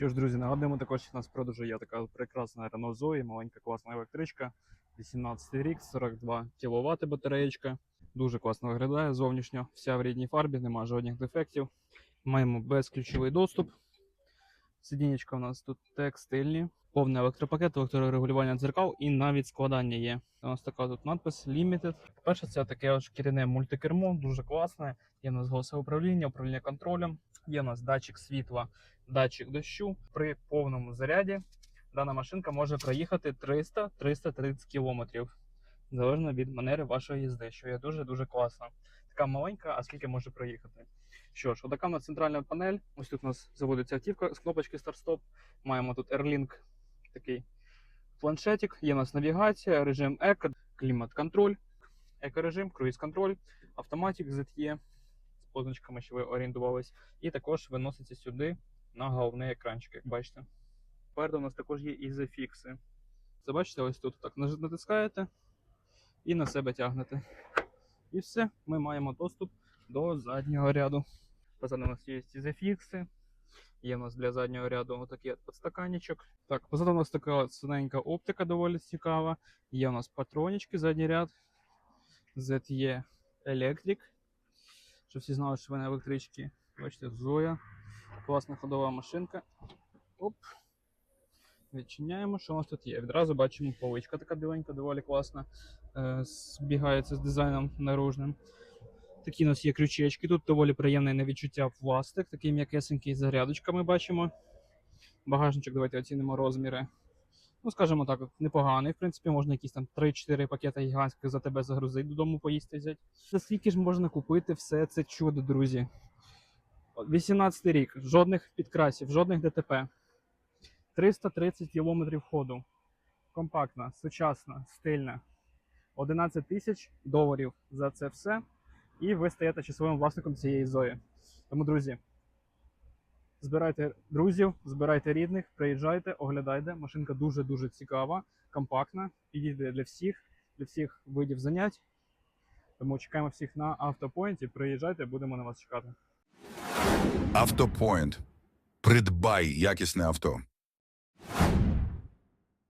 Що ж, друзі, нагадуємо, також у нас в продажу є така прекрасна Renault Zoe, маленька класна електричка, 18 рік, 42 кВт батареєчка. Дуже класно виглядає зовнішньо, вся в рідній фарбі, немає жодних дефектів. Маємо безключовий доступ. Сидінечка у нас тут текстильні, повний електропакет, електрорегулювання дзеркал і навіть складання є. У нас така тут надпис Limited. Перше, це таке шкіряне мультикермо, дуже класне. Є у нас голосове управління, управління контролем. Є у нас датчик світла, датчик дощу. При повному заряді дана машинка може проїхати 300-330 кілометрів. Залежно від манери вашої їзди, що є дуже-дуже класно. Така маленька, а скільки може проїхати. Що ж, отака у нас центральна панель. Ось тут у нас заводиться автівка з кнопочки старт-стоп. Маємо тут AirLink, такий планшетик. Є у нас навігація, режим еко, клімат-контроль, екорежим, круїз-контроль, автоматик ZE позначками, що ви орієнтувались. І також виноситься сюди на головний екранчик, як бачите. Попереду у нас також є ізофікси. Це бачите, ось тут так натискаєте і на себе тягнете. І все, ми маємо доступ до заднього ряду. Позаду у нас є ізофікси. Є у нас для заднього ряду отакий от подстаканничок. Так, позаду у нас така синенька оптика доволі цікава. Є у нас патронічки, задній ряд. ZE Electric. Щоб всі знали, що ви на електричці. Бачите, Зоя. Класна ходова машинка. Оп. Відчиняємо, що у нас тут є. Відразу бачимо поличка така біленька, доволі класна. Е, збігається з дизайном наружним. Такі у нас є крючечки. Тут доволі приємне на відчуття пластик, такий м'якесенький з зарядочками бачимо. Багажничок, давайте оцінимо розміри. Ну, скажімо так, непоганий. В принципі, можна якісь там 3-4 пакети гігантських за тебе загрузити, додому поїсти взяти. За скільки ж можна купити все це чудо, друзі? 18 рік, жодних підкрасів, жодних ДТП. 330 кілометрів ходу. Компактна, сучасна, стильна. 11 тисяч доларів за це все. І ви стаєте щасливим власником цієї зої. Тому, друзі, збирайте друзів, збирайте рідних, приїжджайте, оглядайте. Машинка дуже-дуже цікава, компактна, підійде для всіх, для всіх видів занять. Тому чекаємо всіх на автопоінті. Приїжджайте, будемо на вас чекати. Автопоінт. Придбай якісне авто.